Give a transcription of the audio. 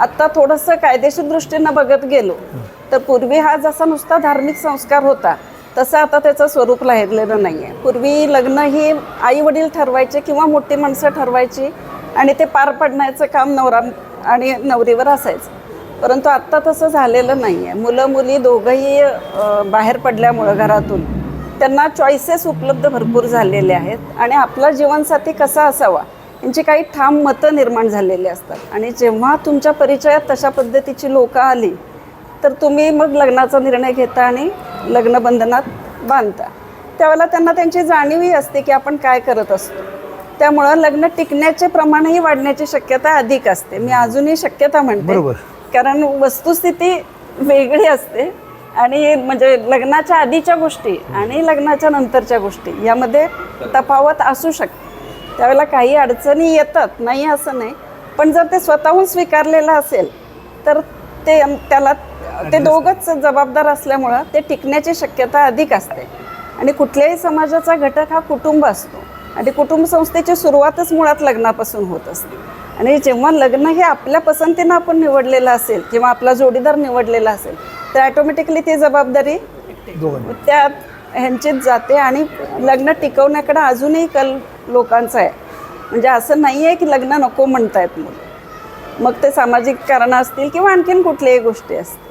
आत्ता थोडंसं कायदेशीर दृष्टीनं बघत गेलो तर पूर्वी हा जसा नुसता धार्मिक संस्कार होता तसं आता त्याचं स्वरूप राहिलेलं नाही आहे पूर्वी लग्न ही आई वडील ठरवायचे किंवा मोठी माणसं ठरवायची आणि ते पार पडण्याचं काम नवरा आणि नवरीवर असायचं. परंतु आत्ता तसं झालेलं नाही आहे मुलं मुली दोघंही बाहेर पडल्यामुळं घरातून त्यांना चॉईसेस उपलब्ध भरपूर झालेले आहेत आणि आपला जीवनसाथी कसा असावा यांची काही ठाम मतं निर्माण झालेली असतात. आणि जेव्हा तुमच्या परिचयात तशा पद्धतीची लोकं आली तर तुम्ही मग लग्नाचा निर्णय घेता आणि लग्नबंधनात बांधता. त्यावेळेला त्यांना त्यांची जाणीवही असते की आपण काय करत असतो. त्यामुळं लग्न टिकण्याचे प्रमाणही वाढण्याची शक्यता अधिक असते. मी अजूनही शक्यता म्हणते. कारण वस्तुस्थिती वेगळी असते आणि म्हणजे लग्नाच्या आधीच्या गोष्टी आणि लग्नाच्या नंतरच्या गोष्टी यामध्ये तफावत असू शकते. त्यावेळेला काही अडचणी येतात नाही असं नाही. पण जर ते स्वतःहून स्वीकारलेलं असेल तर ते त्याला ते दोघंच जबाबदार असल्यामुळं ते टिकण्याची शक्यता अधिक असते. आणि कुठल्याही समाजाचा घटक हा कुटुंब असतो. आणि कुटुंब संस्थेची सुरुवातच मुळात लग्नापासून होत असते. आणि जेव्हा लग्न हे आपल्या पसंतीनं आपण निवडलेलं असेल किंवा आपला जोडीदार निवडलेला असेल तर ॲटोमॅटिकली ती जबाबदारी त्या ह्यांचीच जाते आणि लग्न टिकवण्याकडे अजूनही कल लोकांचं आहे. म्हणजे असं नाही आहे की लग्न नको म्हणतायत मुलं. मग ते सामाजिक कारणं असतील किंवा आणखीन कुठल्याही गोष्टी असतील.